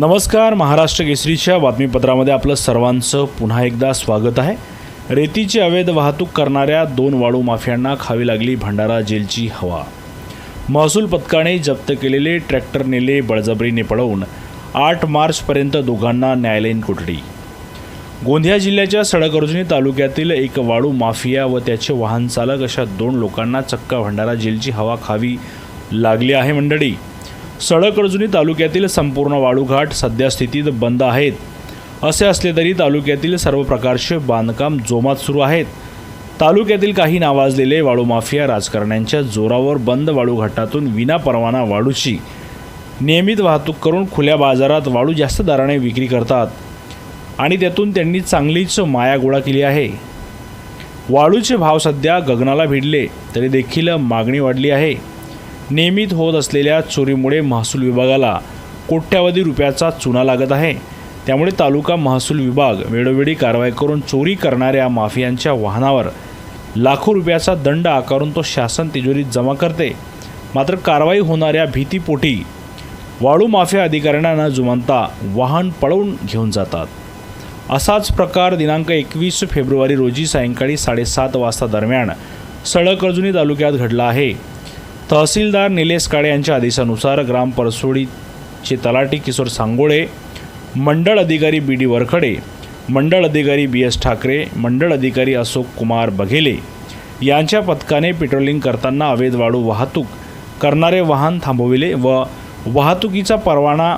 नमस्कार महाराष्ट्र केसरीच्या बातमीपत्रामध्ये आपलं सर्वांचं पुन्हा एकदा स्वागत आहे. रेतीची अवैध वाहतूक करणाऱ्या दोन वाळू माफियांना खावी लागली भंडारा जेलची हवा. महसूल पथकाने जप्त केलेले ट्रॅक्टर नेले बळजबरीने पळवून आठ मार्चपर्यंत दोघांना न्यायालयीन कोठडी. गोंदिया जिल्ह्याच्या सडकर्जुनी तालुक्यातील एक वाळू माफिया व त्याचे वाहन चालक अशा दोन लोकांना चक्का भंडारा जेलची हवा खावी लागली आहे मंडळी. सडकर्जुनी तालुक्यातील संपूर्ण वाळूघाट सध्या स्थितीत बंद आहेत. असे असले तरी तालुक्यातील सर्व प्रकारचे बांधकाम जोमात सुरू आहेत. तालुक्यातील काही नावाजलेले वाळू माफिया राजकारण्यांच्या जोरावर बंद वाळूघाटातून विनापरवाना वाळूची नियमित वाहतूक करून खुल्या बाजारात वाळू जास्त दराने विक्री करतात आणि त्यातून त्यांनी चांगलीच माया गोळा केली आहे. वाळूचे भाव सध्या गगनाला भिडले तरी देखील मागणी वाढली आहे. नियमित होत असलेल्या चोरीमुळे महसूल विभागाला कोट्यावधी रुपयाचा चुना लागत आहे. त्यामुळे तालुका महसूल विभाग वेळोवेळी कारवाई करून चोरी करणाऱ्या माफियांच्या वाहनावर लाखो रुपयाचा दंड आकारून तो शासन तिजोरीत जमा करते. मात्र कारवाई होणाऱ्या भीतीपोटी वाळू माफिया अधिकाऱ्यांना न जुमानता वाहन पळवून घेऊन जातात. असाच प्रकार दिनांक एकवीस फेब्रुवारी रोजी सायंकाळी साडेसात वाजता दरम्यान सळकर्जुनी तालुक्यात घडला आहे. तहसीलदार निलेश काळे यांच्या आदेशानुसार ग्राम परसोडीचे तलाठी किशोर सांगोळे मंडळ अधिकारी बी डी वरखडे मंडळ अधिकारी बी एस ठाकरे मंडळ अधिकारी अशोक कुमार बघेले यांच्या पथकाने पेट्रोलिंग करताना अवैध वाळू वाहतूक करणारे वाहन थांबविले व वाहतुकीचा परवाना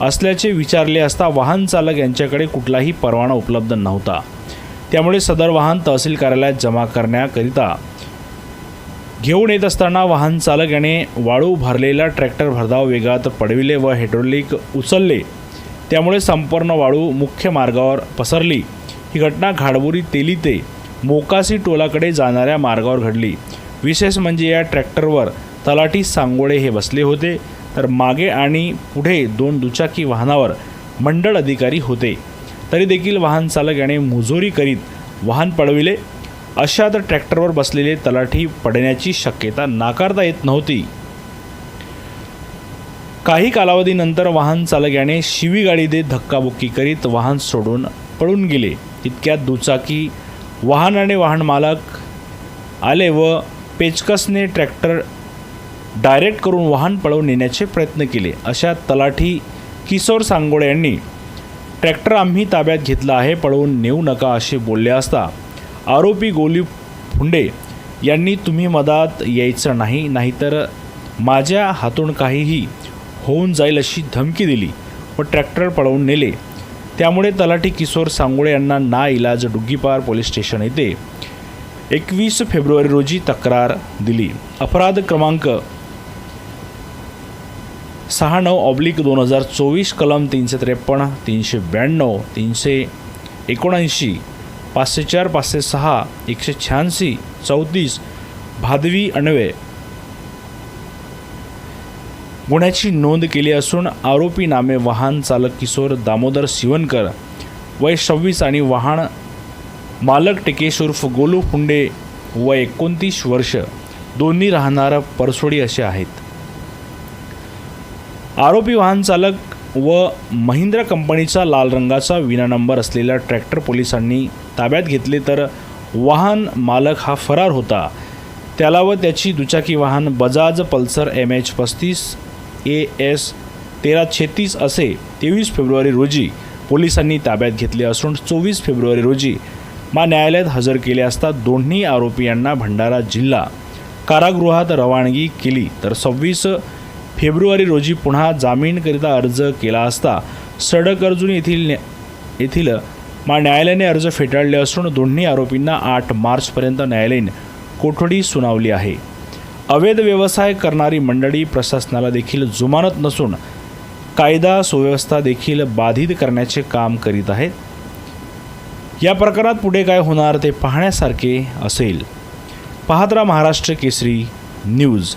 असल्याचे विचारले असता वाहन चालक यांच्याकडे कुठलाही परवाना उपलब्ध नव्हता. त्यामुळे सदर वाहन तहसील कार्यालयात जमा करण्याकरिता घेऊन येत असताना वाहन चालक याने वाळू भरलेला ट्रॅक्टर भरधाव वेगात पडविले व हायड्रोलिक उचलले. त्यामुळे संपूर्ण वाळू मुख्य मार्गावर पसरली. ही घटना घाडबुरी तेली ते मोकासी टोलाकडे जाणाऱ्या मार्गावर घडली. विशेष म्हणजे या ट्रॅक्टरवर तलाठी सांगोळे हे बसले होते. तर मागे आणि पुढे दोन दुचाकी वाहनावर मंडळ अधिकारी होते. तरी देखील वाहन चालक याने मुजोरी करीत वाहन पळविले अशा तर ट्रॅक्टरवर बसलेले तलाठी पडण्याची शक्यता नाकारता येत नव्हती. काही कालावधीनंतर वाहन चालक याने शिवीगाडी देत धक्काबुक्की करीत वाहन सोडून पळून गेले. तितक्यात दुचाकी वाहनाने वाहन मालक आले व पेचकसने ट्रॅक्टर डायरेक्ट करून वाहन पळवून नेण्याचे प्रयत्न केले. अशा तलाठी किशोर सांगोळे यांनी ट्रॅक्टर आम्ही ताब्यात घेतला आहे पळवून नेऊ नका असे बोलले असता आरोपी गोली फुंडे यांनी तुम्ही मधात यायचं नाही नाहीतर माझ्या हातून काहीही होऊन जाईल अशी धमकी दिली व ट्रॅक्टर पळवून नेले. त्यामुळे तलाठी किशोर सांगोळे यांना ना इलाज डुग्गीपार पोलीस स्टेशन येथे एकवीस फेब्रुवारी रोजी तक्रार दिली. अपराध क्रमांक सहा नऊ ऑब्लिक दोन हजार चोवीस कलम तीनशे त्रेपन्न तीनशे ब्याण्णव तीनशे एकोणऐंशी पाचशे चार पाचशे सहा एकशे शहाऐंशी चौतीस भादवी अण्वे गुन्ह्याची नोंद केली असून आरोपी नामे वाहन चालक किशोर दामोदर शिवनकर वय सव्वीस आणि वाहन मालक टिकेश उर्फ गोलू फुंडे वय एकोणतीस वर्ष. दोन्ही राहणारा परसोडी असे आहेत. आरोपी वाहन चालक व महिंद्रा कंपनीचा लाल रंगाचा विना नंबर असलेला ट्रॅक्टर पोलिसांनी ताब्यात घेतले तर वाहन मालक हा फरार होता. त्याला व त्याची दुचाकी वाहन बजाज पल्सर एम एच पस्तीस ए एस तेरा छत्तीस असे तेवीस फेब्रुवारी रोजी पोलिसांनी ताब्यात घेतले असून चोवीस फेब्रुवारी रोजी मा न्यायालयात हजर केले असता दोन्ही आरोपी यांना भंडारा जिल्हा कारागृहात रवानगी केली. तर सव्वीस फेब्रुवारी रोजी पुन्हा जामीनकरिता अर्ज केला असता सडक अर्जुन येथील न्या- येथील मा न्यायालयाने अर्ज फेटाळले असून दोन्ही आरोपींना आठ मार्चपर्यंत न्यायालयीन कोठडी सुनावली आहे. अवैध व्यवसाय करणारी मंडळी प्रशासनाला देखील जुमानत नसून कायदा सुव्यवस्था देखील बाधित करण्याचे काम करीत आहेत. या प्रकारात पुढे काय होणार ते पाहण्यासारखे असेल. पाहत राहा महाराष्ट्र केसरी न्यूज.